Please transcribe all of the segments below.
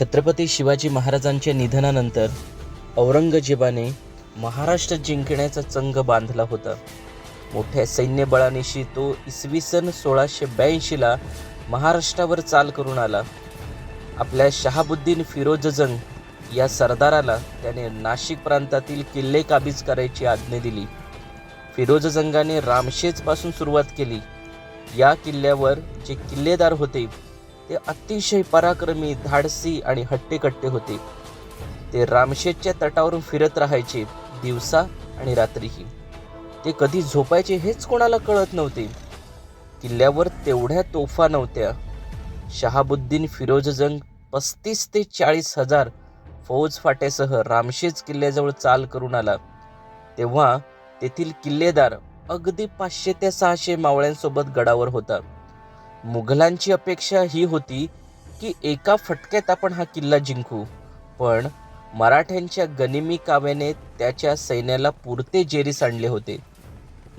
छत्रपती शिवाजी महाराजांच्या निधनानंतर औरंगजेबाने महाराष्ट्र जिंकण्याचा चंग बांधला होता. मोठ्या सैन्यबळानिशी तो इसवी सन सोळाशे ब्याऐंशीला महाराष्ट्रावर चाल करून आला. आपल्या शहाबुद्दीन फिरोजजंग या सरदाराला त्याने नाशिक प्रांतातील किल्ले काबीज करायची आज्ञा दिली. फिरोजजंगाने रामशेजपासून सुरुवात केली. या किल्ल्यावर जे किल्लेदार होते ते अतिशय पराक्रमी धाडसी आणि हट्टेकट्टे होते. ते रामशेतच्या तटावरून फिरत राहायचे दिवसा आणि रात्रीही. ते कधी झोपायचे हेच कोणाला कळत नव्हते. किल्ल्यावर तेवढ्या तोफा नव्हत्या. शहाबुद्दीन फिरोजजंग पस्तीस ते चाळीस हजार फौज फाट्यासह रामशेज किल्ल्याजवळ चाल करून आला. तेव्हा तेथील किल्लेदार अगदी पाचशे ते सहाशे मावळ्यांसोबत गडावर होता. मुघलांची अपेक्षा ही होती की एका फटक्यात आपण हा किल्ला जिंकू. पण मराठ्यांच्या गनिमी काव्याने त्याच्या सैन्याला पुरते जेरीस आणले होते.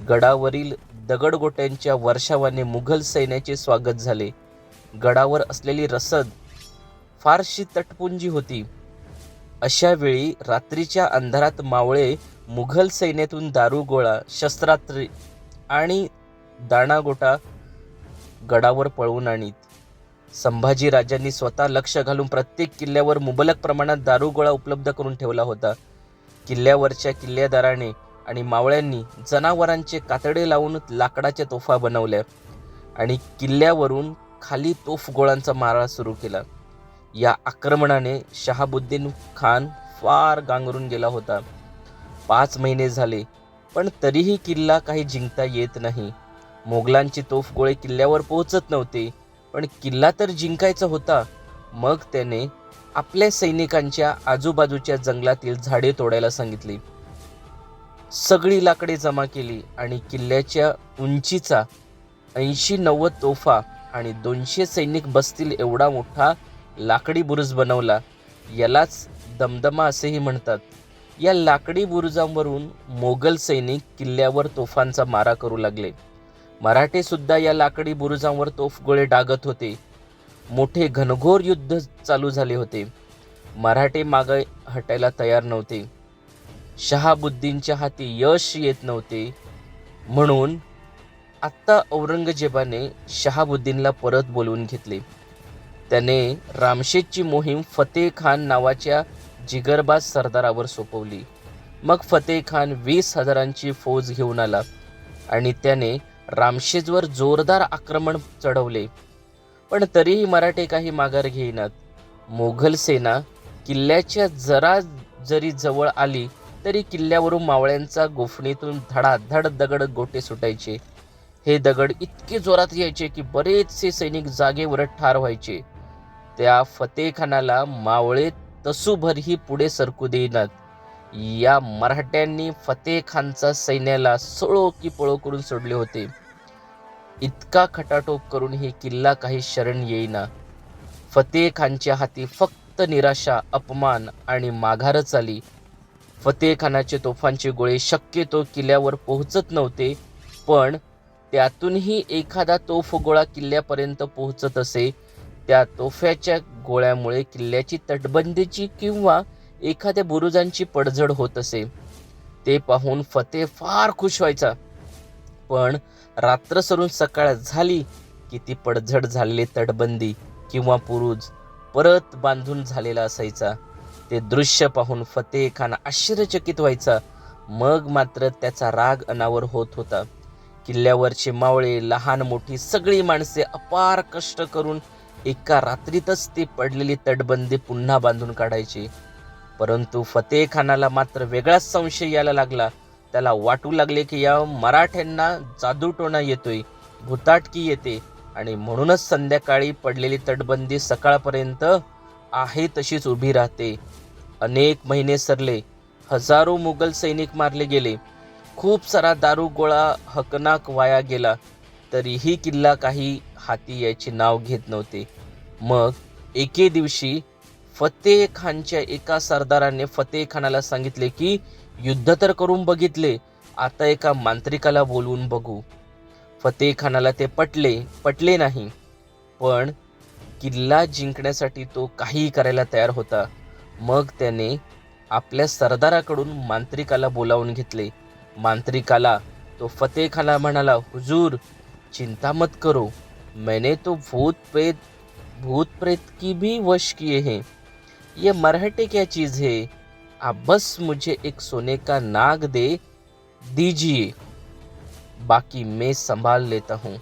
गडावरील दगडगोट्यांच्या वर्षावाने मुघल सैन्याचे स्वागत झाले. गडावर असलेली रसद फारशी तटपुंजी होती. अशा वेळी रात्रीच्या अंधारात मावळे मुघल सैन्यातून दारुगोळा शस्त्रास्त्रे आणि दाणागोटा गडावर पळवून आणीत. संभाजी राजांनी स्वतः लक्ष घालून प्रत्येक किल्ल्यावर मुबलक प्रमाणात दारुगोळा उपलब्ध करून ठेवला होता. किल्ल्यावरच्या किल्लेदाराने आणि मावळ्यांनी जनावरांचे कातडे लावून लाकडाच्या तोफा बनवल्या आणि किल्ल्यावरून खाली तोफ गोळांचा मारा सुरू केला. या आक्रमणाने शहाबुद्दीन खान फार गांगरून गेला होता. पाच महिने झाले पण तरीही किल्ला काही जिंकता येत नाही. मोगलांचे तोफगोळे किल्ल्यावर पोहोचत नव्हते पण किल्ला तर जिंकायचा होता. मग त्याने आपल्या सैनिकांच्या आजूबाजूच्या जंगलातील झाडे तोडायला सांगितली. सगळी लाकडे जमा केली आणि किल्ल्याच्या उंचीचा ऐंशी नव्वद तोफा आणि दोनशे सैनिक बसतील एवढा मोठा लाकडी बुरुज बनवला. यालाच दमदमा असेही म्हणतात. या लाकडी बुरुजांवरून मोगल सैनिक किल्ल्यावर तोफांचा मारा करू लागले. मराठे सुद्धा या लाकडी बुरुजांवर तोफगोळे डागत होते. मोठे घनघोर युद्ध चालू झाले होते. मराठे मागे हटायला तयार नव्हते. शहाबुद्दीनच्या हाती यश येत नव्हते. म्हणून आत्ता औरंगजेबाने शहाबुद्दीनला परत बोलवून घेतले. त्याने रामशेदची मोहीम फतेह खान नावाच्या जिगरबाज सरदारावर सोपवली. मग फतेह खान वीस हजारांची फौज घेऊन आला आणि त्याने रामशेजवर जोरदार आक्रमण चढवले. पण तरीही मराठे काही माघार घेईनात. मोघल सेना किल्ल्याच्या जरा जरी जवळ आली तरी किल्ल्यावरून मावळ्यांचा गोफणीतून धडाधड दगड गोटे सुटायचे. हे दगड इतके जोरात यायचे की बरेचसे सैनिक जागेवर ठार व्हायचे. त्या फतेखानाला मावळे तसूभरही पुढे सरकू देईनात. या मराठ्यांनी फतेखानचा सैन्याला सळो की पळो करून सोडले होते. इतका खटाटोप करून ही किल्ला काही शरण येईना. फतेह खानच्या हाती फक्त निराशा अपमान आणि माघारच आली. फतेह खानाचे तोफांचे गोळे शक्यतो किल्ल्यावर पोहोचत नव्हते पण त्यातूनही एखादा तोफ गोळा किल्ल्यापर्यंत पोहोचत असे त्या तोफ्याच्या गोळ्यामुळे किल्ल्याची तटबंदीची किंवा एखाद्या बुरुजांची पडझड होत असे. ते पाहून फतेह फार खुश व्हायचा. पण रात्र सरून सकाळ झाली की ती पडझड झालेली तटबंदी किंवा पुरुज परत बांधून झालेला असायचा. ते दृश्य पाहून फतेह खान आश्चर्यचकित व्हायचा. मग मात्र त्याचा राग अनावर होत होता. किल्ल्यावरचे मावळे लहान मोठी सगळी माणसे अपार कष्ट करून एका रात्रीतच ती पडलेली तटबंदी पुन्हा बांधून काढायची. परंतु फतेह खानाला मात्र वेगळाच संशय यायला लागला. त्याला वाटू लागले की या मराठ्यांना जादूटोणा येतोय भूताटकी येते आणि म्हणूनच संध्याकाळी पडलेली तटबंदी सकाळपर्यंत आहे तशीच उभी राहते. अनेक महिने सरले हजारो मुघल सैनिक मारले गेले खूप सारा दारू गोळा हकनाक वाया गेला तरीही किल्ला काही हाती याचे नाव घेत नव्हते. मग एके दिवशी फतेह खानच्या एका सरदाराने फतेह खानाला सांगितले की युद्ध तर करून बघितले आता एका मांत्रिकाला बोलवून बघू. फतेह खानाला ते पटले पटले नाही. पण किल्ला जिंकण्यासाठी तो काहीही करायला तयार होता. मग त्याने आपल्या सरदाराकडून मांत्रिकाला बोलावून घेतले. मांत्रिकाला तो फतेखाला म्हणाला हुजूर चिंता मत करो. मैंने तो भूत प्रेत भूत प्रेत की भी वश किए हैं. ये मराठे क्या चीज़ है? आप बस मुझे एक सोने का नाग दे दीजिए। बाकी मैं संभाल लेता हूँ।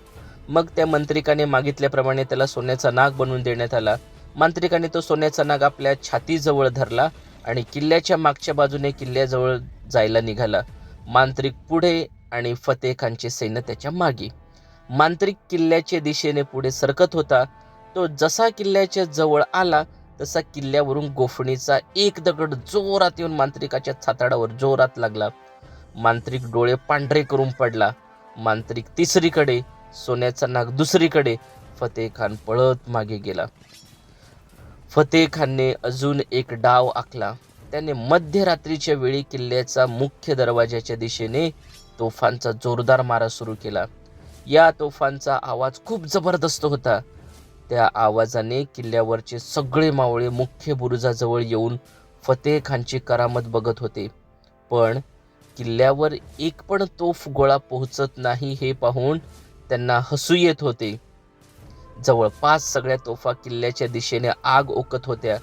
मग त्या मंत्रिकाने मागितल्याप्रमाणे त्याला सोन्याचा नाग बनवून देण्यात आला. मांत्रिकाने तो सोन्याचा नाग आपल्या छातीजवळ धरला आणि किल्ल्याच्या मागच्या बाजूने किल्ल्याजवळ जायला निघाला. मांत्रिक पुढे आणि फतेह खानचे सैन्य त्याच्यामागे. मांत्रिक किल्ल्याच्या दिशेने पुढे सरकत होता. तो जसा किल्ल्याच्या जवळ आला तसा किल्ल्यावरून गोफणीचा एक दगड जोरात येऊन मांत्रिकाच्या छाताडावर जोरात लागला. मांत्रिक डोळे पांढरे करून पडला. मांत्रिक तिसरीकडे सोन्याचा नाग दुसरीकडे फतेह खान पळत मागे गेला. फतेह खानने अजून एक डाव आखला. त्याने मध्यरात्रीच्या वेळी किल्ल्याचा मुख्य दरवाजाच्या दिशेने तोफांचा जोरदार मारा सुरू केला. या तोफांचा आवाज खूप जबरदस्त होता. त्या आवाजाने किल्ल्यावरचे सगळे मावळे मुख्य बुरुजाजवळ येऊन फतेह खानची करामत बघत होते. पण किल्ल्यावर एक पण तोफ गोळा पोहोचत नाही हे पाहून त्यांना हसू येत होते. जवळपास सगळ्या तोफा किल्ल्याच्या दिशेने आग ओकत होत्या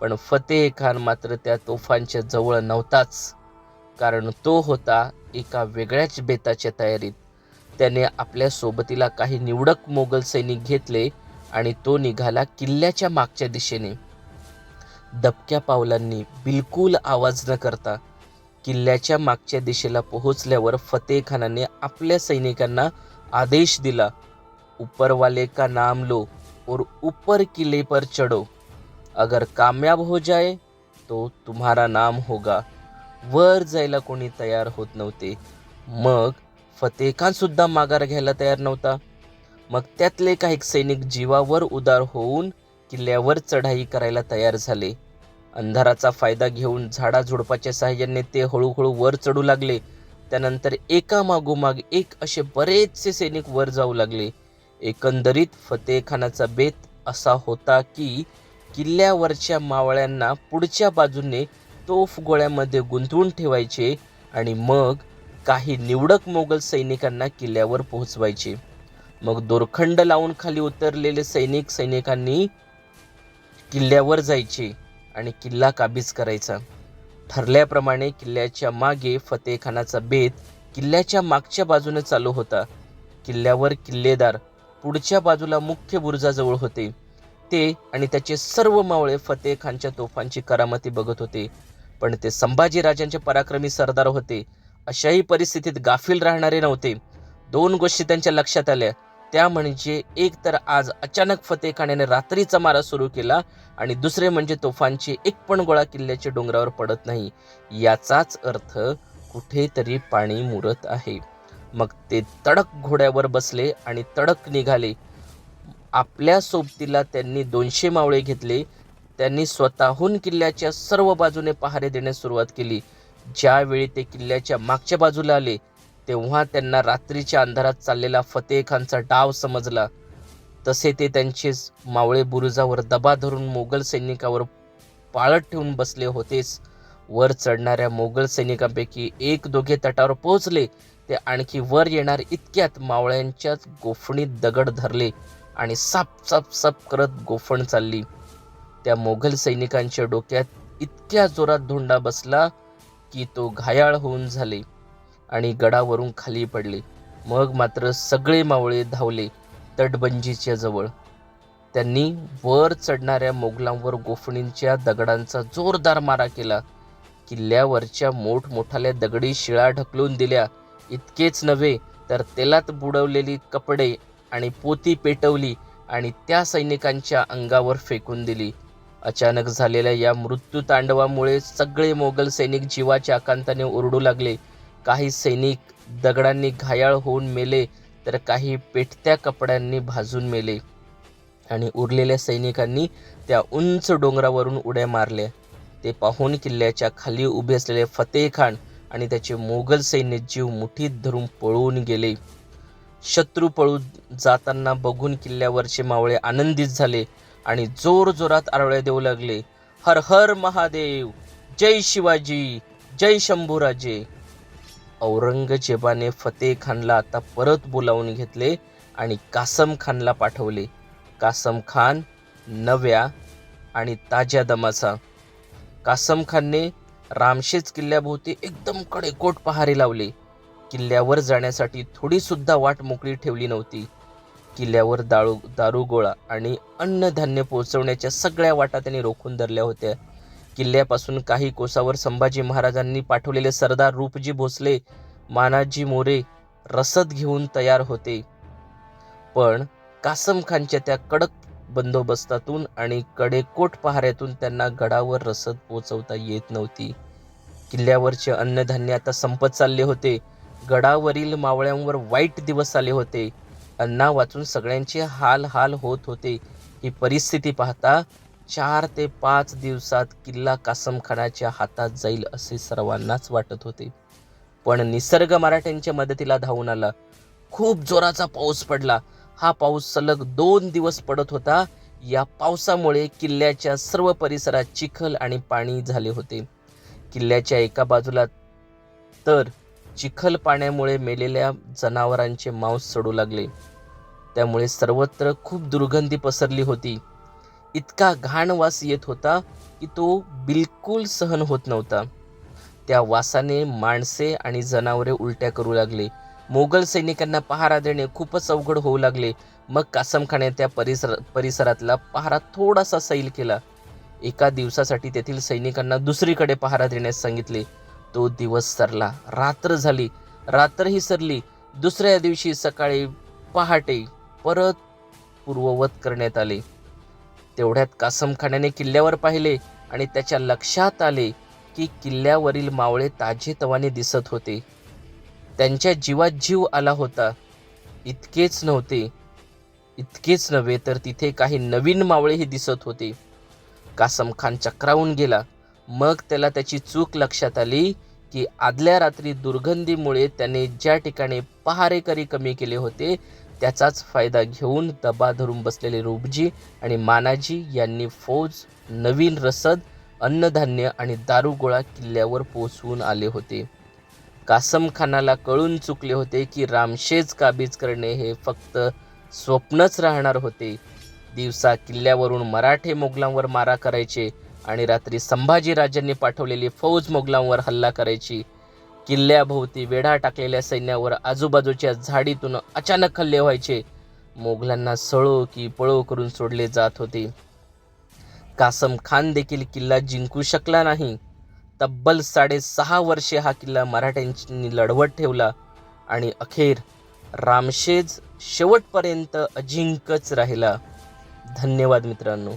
पण फतेह खान मात्र त्या तोफांच्या जवळ नव्हताच. कारण तो होता एका वेगळ्याच बेताच्या तयारीत. त्याने आपल्या सोबतीला काही निवडक मोगल सैनिक घेतले आणि तो निघाला किल्ल्याच्या मागच्या दिशेने. दबक्या पावलांनी बिलकुल आवाज न करता किल्ल्याच्या मागच्या दिशेला पोहोचल्यावर फतेह खानाने आपल्या सैनिकांना आदेश दिला उपरवाले का नाम लो और ऊपर किले पर चढ़ो. अगर कामयाब हो जाए तो तुम्हारा नाम होगा। वर जायला कोणी तयार होत नव्हते. मग फतेह खान सुद्धा माघार घ्यायला तयार नव्हता. मग त्यातले काही सैनिक जीवावर उदार होऊन किल्ल्यावर चढाई करायला तयार झाले. अंधाराचा फायदा घेऊन झाडाझुडपाच्या साहाय्याने ते हळूहळू वर चढू लागले. त्यानंतर एका मागोमाग एक असे बरेचसे सैनिक वर जाऊ लागले. एकंदरीत फतेहखानाचा बेत असा होता की किल्ल्यावरच्या मावळ्यांना पुढच्या बाजूने तोफ गोळ्यामध्ये गुंतवून ठेवायचे आणि मग काही निवडक मोगल सैनिकांना किल्ल्यावर पोहोचवायचे. मग दोरखंड लावून खाली उतरलेले सैनिक सैनिकांनी किल्ल्यावर जायचे आणि किल्ला काबीज करायचा. ठरल्याप्रमाणे किल्ल्याच्या मागे फतेहखानाचा बेत किल्ल्याच्या मागच्या बाजूने चालू होता. किल्ल्यावर किल्लेदार पुढच्या बाजूला मुख्य बुरुजाजवळ होते. ते आणि त्याचे सर्व मावळे फतेह खानच्या तोफांची करामती बघत होते. पण ते संभाजी राजांचे पराक्रमी सरदार होते. अशाही परिस्थितीत गाफील राहणारे नव्हते. दोन गोष्टी त्यांच्या लक्षात आल्या. त्या म्हणजे एक तर आज अचानक फतेह खानाने रात्रीचा मारा सुरू केला आणि दुसरे म्हणजे तोफांचे एक पण गोळा किल्ल्याच्या डोंगरावर पडत नाही. याचाच अर्थ कुठेतरी पाणी मुरत आहे. मग ते तडक घोड्यावर बसले आणि तडक निघाले. आपल्या सोबतीला त्यांनी दोनशे मावळे घेतले. त्यांनी स्वतःहून किल्ल्याच्या सर्व बाजूने पहारे देण्यास सुरुवात केली. ज्यावेळी ते किल्ल्याच्या मागच्या बाजूला आले तेव्हा त्यांना रात्रीच्या अंधारात चाललेला फतेह खानचा डाव समजला. तसे ते त्यांचे मावळे बुरुजावर दबा धरून मोगल सैनिकावर पाळत ठेवून बसले होतेच. वर चढणाऱ्या मोगल सैनिकांपैकी एक दोघे तटावर पोहोचले. ते आणखी वर येणार इतक्यात मावळ्यांच्याच गोफणीत दगड धरले आणि साप साप साप करत गोफण चालली. त्या मोगल सैनिकांच्या डोक्यात इतक्या जोरात धोंडा बसला की तो घायाळ होऊन झाले. आणि गडावरून खाली पडले. मग मात्र सगळे मावळे धावले तटबंजीच्या जवळ. त्यांनी वर चढणाऱ्या मोगलांवर गोफणींच्या दगडांचा जोरदार मारा केला. किल्ल्यावरच्या मोठमोठाल्या दगडी शिळा ढकलून दिल्या. इतकेच नव्हे तर तेलात बुडवलेली कपडे आणि पोती पेटवली आणि त्या सैनिकांच्या अंगावर फेकून दिली. अचानक झालेल्या या मृत्यू तांडवामुळे सगळे मोगल सैनिक जीवाच्या आकांताने ओरडू लागले. काही सैनिक दगडांनी घायाळ होऊन मेले तर काही पेटत्या कपड्यांनी भाजून मेले. आणि उरलेल्या सैनिकांनी त्या उंच डोंगरावरून उड्या मारल्या. ते पाहून किल्ल्याच्या खाली उभे असलेले फतेह खान आणि त्याचे मोगल सैन्य जीव मुठीत धरून पळून गेले. शत्रू पळून जाताना बघून किल्ल्यावरचे मावळे आनंदित झाले आणि जोर जोरात आरोळ्या देऊ लागले. हर हर महादेव! जय शिवाजी! जय शंभूराजे! औरंगजेबाने फतेह खानला आता परत बोलावून घेतले आणि कासम खानला पाठवले. कासम खान नव्या आणि ताज्या दमाचा. कासम खानने रामशेज किल्ल्याभोवती एकदम कडेकोट पहारे लावले. किल्ल्यावर जाण्यासाठी थोडीसुद्धा वाट मोकळी ठेवली नव्हती. किल्ल्यावर दारू दारुगोळा आणि अन्नधान्य पोहोचवण्याच्या सगळ्या वाटा त्यांनी रोखून धरल्या होत्या. किल्ल्यापासून काही कोसावर संभाजी महाराजांनी पाठवलेले सरदार रूपजी भोसले मानाजी मोरे रसद घेऊन तयार होते. पण कासम खानच्या त्या कडक बंदोबस्तातून आणि कडेकोट पहाऱ्यातून त्यांना गडावर रसद पोचवता येत नव्हती. किल्ल्यावरचे अन्नधान्य आता संपत चालले होते. गडावरील मावळ्यांवर वाईट दिवस आले होते. अन्ना वाचून सगळ्यांचे हाल हाल होत होते. ही परिस्थिती पाहता चार ते पाच दिवसात किल्ला कासमखानाच्या हातात जाईल असे सर्वांनाच वाटत होते. पण निसर्ग मराठ्यांच्या मदतीला धावून आला. खूप जोराचा पाऊस पडला. हा पाऊस सलग दोन दिवस पडत होता. या पावसामुळे किल्ल्याच्या सर्व परिसरात चिखल आणि पाणी झाले होते. किल्ल्याच्या एका बाजूला तर चिखल पाण्यामुळे मेलेल्या जनावरांचे मांस चढू लागले. त्यामुळे सर्वत्र खूप दुर्गंधी पसरली होती. इतका घाण वास येत होता की तो बिलकुल सहन होत नव्हता. त्या वासाने माणसे आणि जनावरे उलट्या करू लागले. मोगल सैनिकांना पहारा देणे खूपच अवघड होऊ लागले. मग कासमखाने त्या परिसर परिसरातला पहारा थोडासा सैल केला. एका दिवसासाठी तेथील सैनिकांना दुसरीकडे पहारा देण्यास सांगितले. तो दिवस सरला रात्र झाली. रात्रही सरली. दुसऱ्या दिवशी सकाळी पहाटे परत पूर्ववत करण्यात आले. तेवढ्यात कासमखान्याने किल्ल्यावर पाहिले आणि त्याच्या लक्षात आले की किल्ल्यावरील मावळे ताजेतवाने दिसत होते. त्यांच्या जीवात जीव आला होता. इतकेच नव्हते. इतकेच नव्हे तर तिथे काही नवीन मावळेही दिसत होते. कासम खान चक्रावून गेला. मग त्याला त्याची चूक लक्षात आली की आदल्या रात्री दुर्गंधीमुळे त्याने ज्या ठिकाणी पहारेकरी कमी केले होते त्याचाच फायदा घेऊन दबा धरून बसलेले रूपजी आणि मानाजी यांनी फौज नवीन रसद अन्नधान्य आणि दारुगोळा किल्ल्यावर पोचवून आले होते. कासम खानाला कळून चुकले होते की रामशेज काबीज करणे हे फक्त स्वप्नच राहणार होते. दिवसा किल्ल्यावरून मराठे मोगलांवर मारा करायचे आणि रात्री संभाजीराजांनी पाठवलेली फौज मोगलांवर हल्ला करायची किल्ल्याभोवती वेढा टाकलेल्या सैन्यावर आजूबाजूच्या झाडीतून अचानक हल्ले व्हायचे. मोगलांना सळो की पळो करून सोडले जात होते. कासम खान देखील किल्ला जिंकू शकला नाही. तब्बल साडेसहा वर्षे हा किल्ला मराठ्यांनी लढवत ठेवला आणि अखेर रामशेज शेवटपर्यंत अजिंकच राहिला. धन्यवाद मित्रांनो.